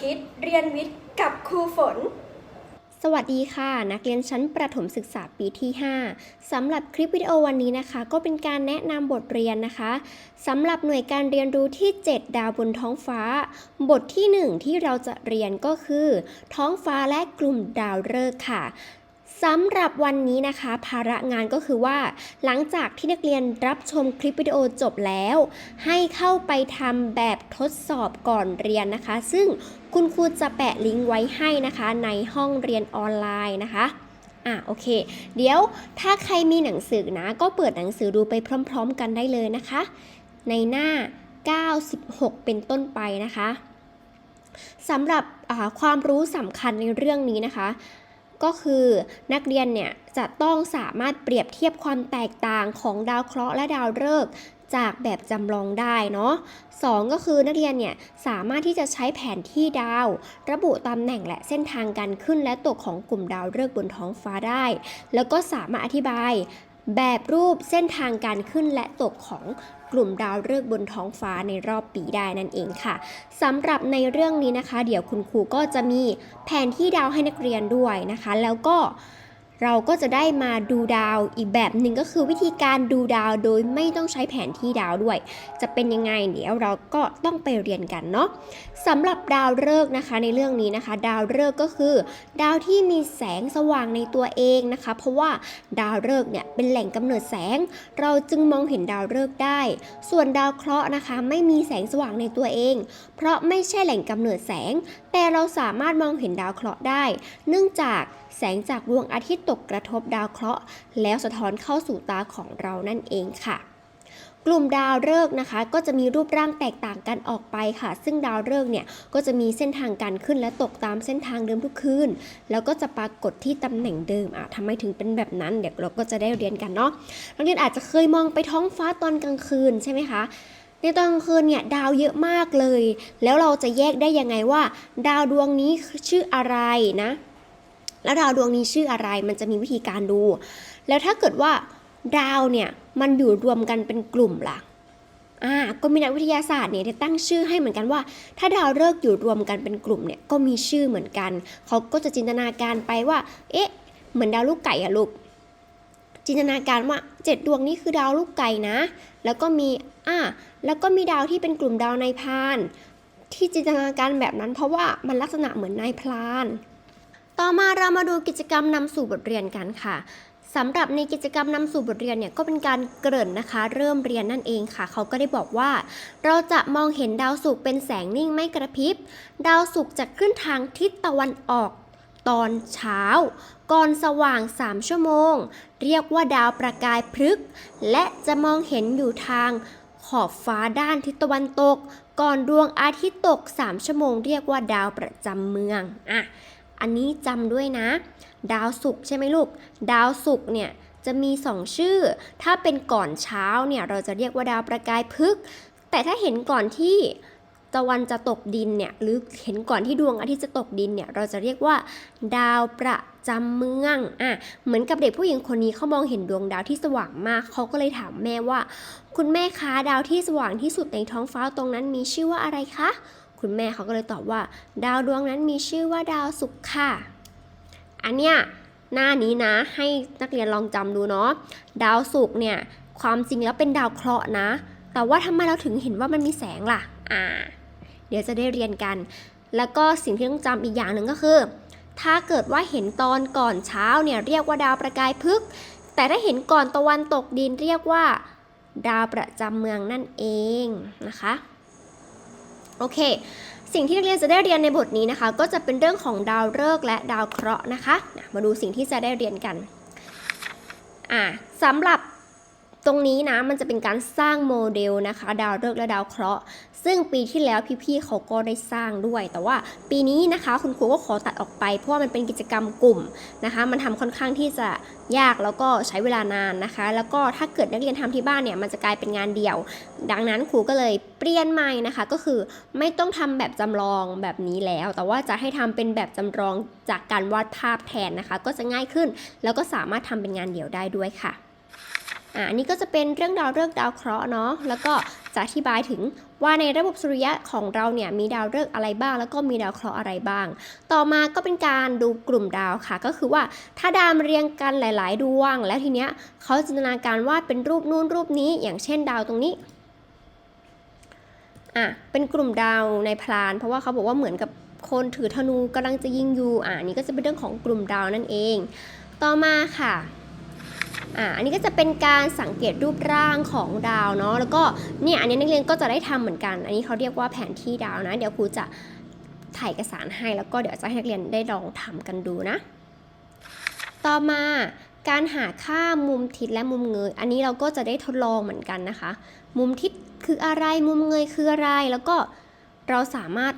คิดเรียนวิทย์กับครูฝน สวัสดีค่ะ นักเรียนชั้นประถมศึกษาปีที่ 5สำหรับคลิปวิดีโอวันนี้นะคะ ก็เป็นการแนะนำบทเรียนนะคะสำหรับหน่วยการเรียนรู้ที่ 7 ดาวบนท้องฟ้า บทที่ 1 ที่เราจะเรียนก็คือ ท้องฟ้าและกลุ่มดาวฤกษ์ค่ะ สำหรับวันนี้นะคะ ภาระงานก็คือว่า หลังจากที่นักเรียนรับชมคลิปวิดีโอจบแล้ว ให้เข้าไปทำแบบทดสอบก่อนเรียนนะคะ ซึ่งคุณครูจะแปะลิงก์ไว้ให้นะคะ ในห้องเรียนออนไลน์นะคะอะโอเค เดี๋ยวถ้าใครมีหนังสือนะ ก็เปิดหนังสือดูไปพร้อม ๆ กันได้เลยนะคะ ในหน้า 96 เป็นต้นไปนะคะสำหรับความรู้สำคัญในเรื่องนี้นะคะ ก็คือนักเรียนเนี่ยจะต้องสามารถเปรียบเทียบความแตกต่างของดาวเคราะห์และดาวฤกษ์จากแบบจำลองได้เนาะสองก็คือนักเรียนเนี่ยสามารถที่จะใช้แผนที่ดาว ระบุตำแหน่งและเส้นทางการขึ้นและตกของกลุ่มดาวฤกษ์บนท้องฟ้าได้ แล้วก็สามารถอธิบาย แบบรูปเส้นทางการขึ้นและตกของกลุ่มดาวฤกษ์บนท้องฟ้าในรอบปีได้นั่นเองค่ะสำหรับในเรื่องนี้นะคะ เดี๋ยวคุณครูก็จะมีแผนที่ดาวให้นักเรียนด้วยนะคะ แล้วก็ เราก็จะได้มาดูดาวอีกแบบหนึ่งก็คือวิธีการดูดาวโดยไม่ต้องใช้แผนที่ดาวด้วย จะเป็นยังไงเดี๋ยวเราก็ต้องไปเรียนกันเนาะสำหรับดาวฤกษ์นะคะในเรื่องนี้นะคะ ดาวฤกษ์ก็คือ ดาวที่มีแสงสว่างในตัวเองนะคะ เพราะว่าดาวฤกษ์เนี่ยเป็นแหล่งกำเนิดแสง เราจึงมองเห็นดาวฤกษ์ได้ ส่วนดาวเคราะห์นะคะ ไม่มีแสงสว่างในตัวเอง เพราะไม่ใช่แหล่งกำเนิดแสง แต่เราสามารถมองเห็นดาวเคราะห์ได้ เนื่องจากแสงจากดวงอาทิตย์ตกกระทบดาวเคราะห์ แล้วสะท้อนเข้าสู่ตาของเรานั่นเองค่ะกลุ่มดาวฤกษ์นะคะก็จะมีรูปร่างแตกต่างกันออกไปค่ะ ซึ่งดาวฤกษ์เนี่ยก็จะมีเส้นทางการขึ้นและตกตามเส้นทางเดิมทุกคืน แล้วก็จะปรากฏที่ตำแหน่งเดิมอะทำไมถึงเป็นแบบนั้นเดี๋ยวเราก็จะได้เรียนกันเนาะนักเรียนอาจจะเคยมองไปท้องฟ้าตอนกลางคืนใช่ไหมคะ ในตอนกลางคืนเนี่ยดาวเยอะมากเลย แล้วเราจะแยกได้ยังไงว่า ดาวดวงนี้ชื่ออะไรนะ แล้วดาวดวงนี้ชื่ออะไรมันจะมีวิธีการดู แล้วถ้าเกิดว่าดาวเนี่ยมันอยู่รวมกันเป็นกลุ่มล่ะอ่าก็มีนักวิทยาศาสตร์เนี่ยได้ตั้งชื่อให้เหมือนกันว่า ถ้าดาวฤกษ์อยู่รวมกันเป็นกลุ่มเนี่ยก็มีชื่อเหมือนกันเขาก็จะจินตนาการไปว่า เอ๊ะ เหมือนดาวลูกไก่อะลูกจินตนาการว่าเจ็ดดวงนี้คือดาวลูกไก่นะ แล้วก็มี อ่าแล้วก็มีดาวที่เป็นกลุ่มดาวนายพราน ที่จินตนาการแบบนั้นเพราะว่ามันลักษณะเหมือนนายพราน ต่อมาเรามาดูกิจกรรมนำสู่บทเรียนกันค่ะสำหรับในกิจกรรมนำสู่บทเรียนเนี่ยก็เป็นการเกริ่นนะคะ เริ่มเรียนนั่นเองค่ะ เขาก็ได้บอกว่า เราจะมองเห็นดาวศุกร์เป็นแสงนิ่งไม่กระพริบ ดาวศุกร์จะขึ้นทางทิศตะวันออกตอนเช้า ก่อนสว่าง 3 ชั่วโมง เรียกว่าดาวประกายพฤกษ์และจะมองเห็นอยู่ทาง ขอบฟ้าด้านทิศตะวันตก ก่อนดวงอาทิตย์ตก 3 ชั่วโมงเรียกว่าดาวประจำเมืองอะอันนี้จำด้วยนะ ดาวศุกร์ใช่ไหมลูก ดาวศุกร์เนี่ยจะมี 2 ชื่อ ถ้าเป็นก่อนเช้าเนี่ยเราจะเรียกว่าดาวประกายพฤกษ์แต่ถ้าเห็นก่อนที่ ตะวันจะตกดินเนี่ยหรือเห็นก่อนที่ดวงอาทิตย์จะตกดินเนี่ยเราจะเรียกว่า ดาวประจำเมืองอะเหมือนกับเด็กผู้หญิงคนนี้เขามองเห็นดวงดาวที่สว่างมากเขาก็เลยถามแม่ว่า คุณแม่คะดาวที่สว่างที่สุดในท้องฟ้าตรงนั้นมีชื่อว่าอะไรคะคุณแม่เขาก็เลยตอบว่า ดาวดวงนั้นมีชื่อว่าดาวศุกร์ค่ะ อันเนี้ยหน้านี้นะให้นักเรียนลองจำดูเนาะดาวศุกร์เนี่ยความจริงแล้วเป็นดาวเคราะห์นะ แต่ว่าทำไมเราถึงเห็นว่ามันมีแสงล่ะ อ่า เดี๋ยวจะได้เรียนกัน แล้วก็สิ่งที่ต้องจำอีกอย่างหนึ่งก็คือ ถ้าเกิดว่าเห็นตอนก่อนเช้าเนี่ยเรียกว่าดาวประกายพฤกษ์แต่ถ้าเห็นก่อนตะวันตกดินเรียกว่า ดาวประจำเมืองนั่นเองนะคะ โอเค สิ่งที่นักเรียนจะได้เรียนในบทนี้นะคะ ก็จะเป็นเรื่องของดาวฤกษ์และดาวเคราะห์นะคะนะมาดูสิ่งที่จะได้เรียนกัน อ่าสำหรับ ตรงนี้นะมันจะเป็นการสร้างโมเดลนะคะ ดาวฤกษ์และดาวเคราะห์ ซึ่งปีที่แล้วพี่ๆเขาก็ได้สร้างด้วย แต่ว่าปีนี้นะคะคุณครูก็ขอตัดออกไป เพราะว่ามันเป็นกิจกรรมกลุ่มนะคะ มันทำค่อนข้างที่จะยากแล้วก็ใช้เวลานานนะคะ แล้วก็ถ้าเกิดนักเรียนทำที่บ้านเนี่ยมันจะกลายเป็นงานเดี่ยว ดังนั้นครูก็เลยเปลี่ยนใหม่นะคะ ก็คือไม่ต้องทำแบบจำลองแบบนี้แล้ว แต่ว่าจะให้ทำเป็นแบบจำลองจากการวาดภาพแทนนะคะ ก็จะง่ายขึ้น แล้วก็สามารถทำเป็นงานเดี่ยวได้ด้วยค่ะ อ่าอันนี้ก็จะเป็นเรื่องดาวฤกษ์ดาวเคราะห์เนาะแล้วก็จะอธิบายถึงว่าในระบบสุริยะของเราเนี่ยมีดาวฤกษ์อะไรบ้าง แล้วก็มีดาวเคราะห์อะไรบ้าง ต่อมาก็เป็นการดูกลุ่มดาวค่ะ ก็คือว่าถ้าดาวมาเรียงกันหลาย ๆ ดวง แล้วทีเนี้ยเขาจินตนาการว่าเป็นรูปนู่นรูปนี้ อย่างเช่นดาวตรงนี้อะเป็นกลุ่มดาวในพลาน เพราะว่าเขาบอกว่าเหมือนกับคนถือธนูกำลังจะยิงอยู่อะอันนี่ก็จะเป็นเรื่องของกลุ่มดาวนั่นเอง ต่อมาค่ะ อ่าอันนี้ก็จะเป็นการสังเกตรูปร่างของดาวเนาะแล้วก็เนี่ยอันนี้นักเรียนก็จะได้ทำเหมือนกัน อันนี้เขาเรียกว่าแผนที่ดาวนะ เดี๋ยวครูจะถ่ายเอกสารให้แล้วก็เดี๋ยวจะให้นักเรียนได้ลองทำกันดูนะ ต่อมาการหาค่ามุมทิศและมุมเงย อันนี้เราก็จะได้ทดลองเหมือนกันนะคะ มุมทิศคืออะไรมุมเงยคืออะไรแล้วก็เราสามารถ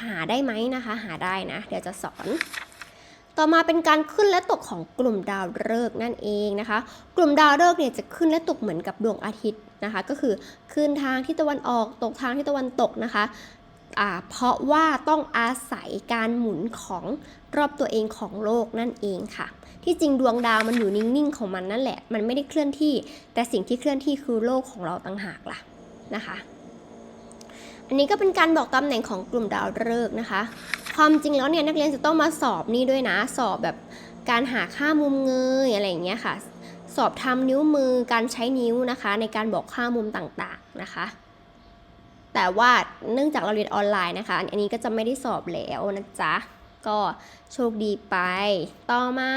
หาได้ไหมนะคะ หาได้นะ เดี๋ยวจะสอน ต่อมาเป็นการขึ้นและตกของกลุ่มดาวฤกษ์นั่นเองนะคะ กลุ่มดาวฤกษ์เนี่ยจะขึ้นและตกเหมือนกับดวงอาทิตย์นะคะ ก็คือขึ้นทางที่ตะวันออกตกทางที่ตะวันตกนะคะเพราะว่าต้องอาศัยการหมุนของรอบตัวเองของโลกนั่นเองค่ะ ที่จริงดวงดาวมันอยู่นิ่งๆของมันนั่นแหละ มันไม่ได้เคลื่อนที่ แต่สิ่งที่เคลื่อนที่คือโลกของเราต่างหากล่ะนะคะ อันนี้ก็เป็นการบอกตำแหน่งของกลุ่มดาวฤกษ์นะคะ ความจริงแล้วเนี่ยนักเรียนจะต้องมาสอบนี่ด้วยนะ สอบแบบการหาค่ามุมเงยอะไรอย่างเงี้ยค่ะ สอบทำนิ้วมือการใช้นิ้วนะคะ ในการบอกค่ามุมต่างๆนะคะ แต่ว่าเนื่องจากเราเรียนออนไลน์นะคะ อันนี้ก็จะไม่ได้สอบแล้วนะจ๊ะ ก็โชคดีไป ต่อมา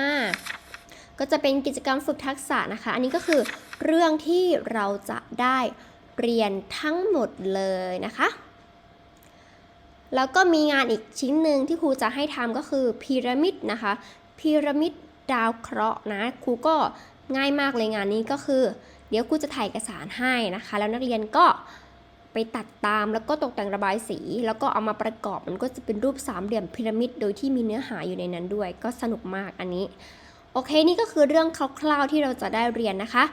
ก็จะเป็นกิจกรรมฝึกทักษะนะคะ อันนี้ก็คือเรื่องที่เราจะได้ เรียนทั้งหมดเลยนะคะ แล้วก็มีงานอีกชิ้นหนึ่งที่ครูจะให้ทำก็คือพีระมิดนะคะพีระมิดดาวเคราะห์นะครูก็ง่ายมากเลยงานนี้ก็คือ เดี๋ยวครูจะถ่ายเอกสารให้นะคะ แล้วนักเรียนก็ไปตัดตามแล้วก็ตกแต่งระบายสี แล้วก็เอามาประกอบมันก็จะเป็นรูปสามเหลี่ยมพีระมิดโดยที่มีเนื้อหาอยู่ในนั้นด้วย ก็สนุกมากอันนี้ โอเคนี่ก็คือเรื่องคร่าวๆที่เราจะได้เรียนนะคะ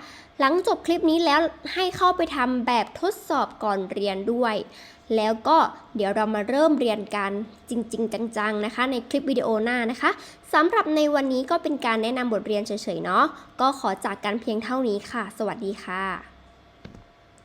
หลังจบคลิปนี้แล้วให้เข้าไปทำแบบทดสอบก่อนเรียนด้วย แล้วก็เดี๋ยวเรามาเริ่มเรียนกันจริง ๆ จังๆนะคะ ในคลิปวิดีโอหน้านะคะสำหรับในวันนี้ก็เป็นการแนะนำบทเรียนเฉยๆเนาะก็ขอจากกันเพียงเท่านี้ค่ะ สวัสดีค่ะ